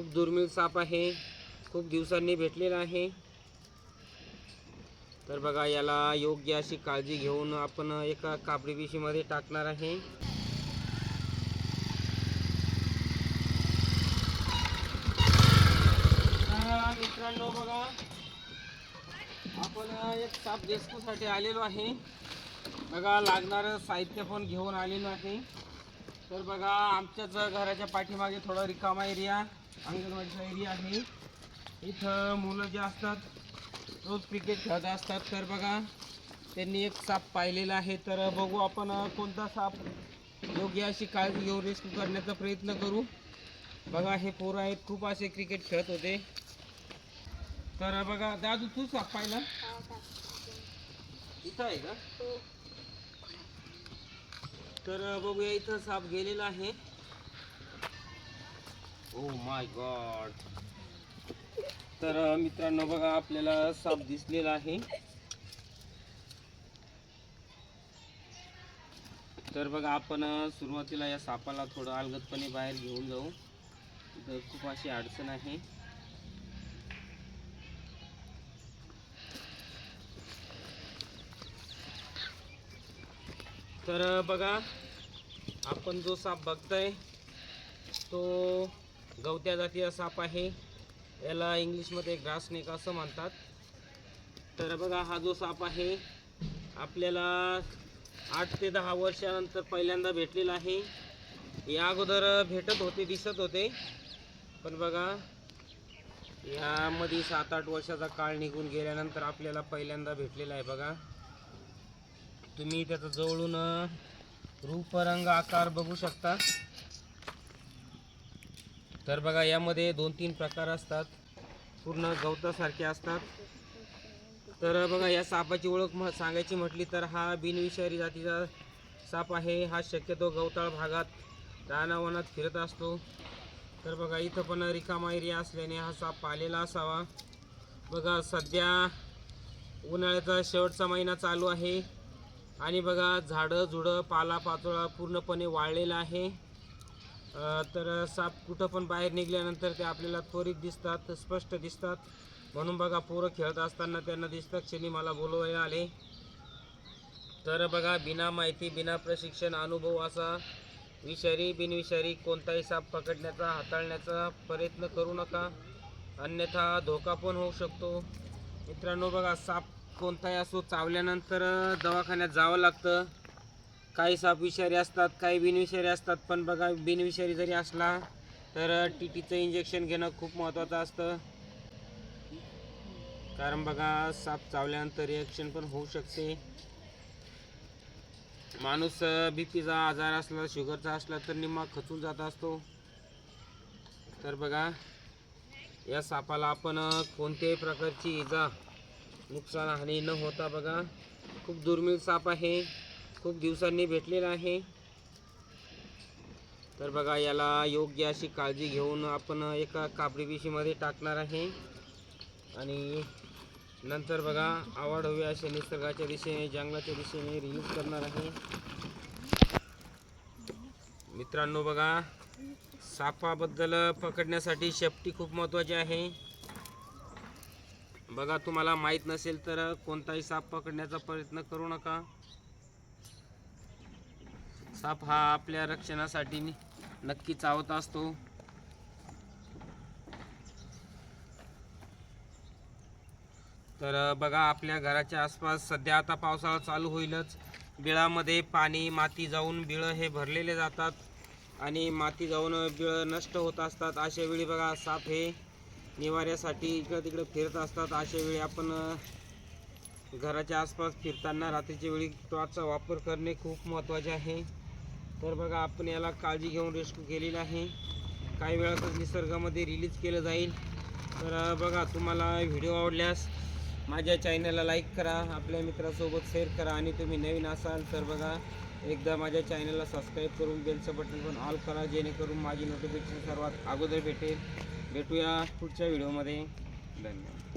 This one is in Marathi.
खूप दुर्मिळ साप आहे. खूप दिवसांनी भेटलेला आहे. तर बघा याला योग्य अशी काळजी घेऊन आपण एका कापडी पिशीमध्ये टाकणार आहे. मित्रांनो बघा आपण एक साप रेस्क्यूसाठी आलेलो आहे. बघा लागणारं साहित्य पण घेऊन आलेलो आहे. तर बघा आमच्याच घराच्या पाठीमागे थोडा रिकामा एरिया. अंगणवाडीचा एरिया आहे. इथं मुलं जे असतात रोज क्रिकेट खेळत असतात. तर बघा त्यांनी एक साप पाहिलेला आहे. तर बघू आपण कोणता साप योग्य अशी काळजी घेऊन रेस्क्यू करण्याचा प्रयत्न करू. बघा हे पोरं आहेत. खूप असे क्रिकेट खेळत होते. तर बघा दादू तू साप पाहिला? इथं आहे का? तर बघूया इथं साप गेलेला आहे. ओ माय गॉड तर मित्रांनो बघा आपल्याला साप दिसलेला आहे. तर बघा आपण सुरुवातीला या सापाला थोडं अलगदपणे बाहेर घेऊन जाऊ. इथं खूप अशी अडचण आहे. तर बघा आपण जो साप बघताय तो गवत्या जातीचा साप आहे. याला इंग्लिशमध्ये ग्रास स्नेक असं म्हणतात. तर बघा हा जो साप आहे आपल्याला आठ ते दहा वर्षानंतर पहिल्यांदा भेटलेला आहे. या अगोदर भेटत होते दिसत होते. पण बघा यामध्ये सात आठ वर्षाचा काळ निघून गेल्यानंतर आपल्याला पहिल्यांदा भेटलेला आहे बघा. तुम्ही त्याचं जवळून रूपरंग रूप रंग आकार बघू शकता. तर बघा यामध्ये दोन तीन प्रकार असतात. पूर्ण गवतासारखे असतात. तर बघा या सापाची ओळख म सांगायची म्हटली तर हा बिनविषारी जातीचा साप आहे. हा शक्यतो गवताळ भागात रानावनात फिरत असतो. तर बघा इथं पण रिकामा एरिया असल्याने हा साप पालेला असावा. बघा सध्या उन्हाळ्याचा शेवटचा महिना चालू आहे. आणि बघा झाडं झुडं पाला पाचोळा पूर्णपणे वाळलेला आहे. तर साप कुठं पण बाहेर निघाल्यानंतर ते आपल्याला त्वरित दिसतात स्पष्ट दिसतात. म्हणून बघा पोरं खेळत असताना त्यांना दिसतात क्षणी मला बोलवायला आले. तर बघा बिना माहिती बिना प्रशिक्षण अनुभव असा विषारी बिनविषारी कोणताही साप पकडण्याचा हाताळण्याचा प्रयत्न करू नका. अन्यथा धोका पण होऊ शकतो. मित्रांनो बघा साप कोणताही असो चावल्यानंतर दवाखान्यात जावं लागतं. काही साप विषारी असतात काही बिनविषारी असतात पण बघा बिनविषारी जरी असला तर टी टीचं इंजेक्शन घेणं खूप महत्त्वाचं असतं. कारण बघा साप चावल्यानंतर रिॲक्शन पण होऊ शकते. माणूस बी पीचा आजार असला शुगरचा असला तर निम्मा खचून जात असतो. तर बघा या सापाला आपण कोणत्याही प्रकारची इजा नुकसान हानी न होता बघा खूप दुर्मिळ साप आहे. खूप दिवसांनी भेटलेला आहे. तर बघा याला योग्य अशी काळजी घेऊन आपण एका कापडी पिशीमध्ये टाकणार आहे. आणि नंतर बघा आवड हवी असे निसर्गाच्या दिशेने जंगलाच्या दिशेने रिलीज करणार आहे. मित्रांनो बघा सापाबद्दल पकडण्यासाठी शेफ्टी खूप महत्त्वाची आहे. बघा तुम्हाला माहीत नसेल तर कोणताही साप पकडण्याचा प्रयत्न करू नका. साप हा आपल्या रक्षणासाठी नक्की चावत असतो. तर बघा आपल्या घराच्या आसपास सध्या आता पावसाळा चालू होईलच. बिळामध्ये पाणी माती जाऊन बिळं हे भरलेले जातात आणि माती जाऊन बिळं नष्ट होत असतात. अशा वेळी बघा साप हे निवाऱ्यासाठी इकडं तिकडं फिरत असतात. अशा वेळी आपण घराच्या आसपास फिरताना रात्रीच्या वेळी टॉर्चचा वापर करणे खूप महत्त्वाचे आहे. तर बघा आपण याला काळजी घेऊन रेस्क्यू केलेला आहे. काही वेळातच निसर्गामध्ये रिलीज केलं जाईल. तर बघा तुम्हाला व्हिडिओ आवडल्यास माझ्या चॅनलला लाईक करा आपल्या मित्रासोबत शेअर करा आणि तुम्ही नवीन असाल तर बघा एकदा माझ्या चॅनलला सबस्क्राईब करून बेलचं बटन पण ऑल करा जेणेकरून माझी नोटिफिकेशन सर्वात अगोदर भेटेल. भेटूया पुढच्या व्हिडिओमध्ये धन्यवाद.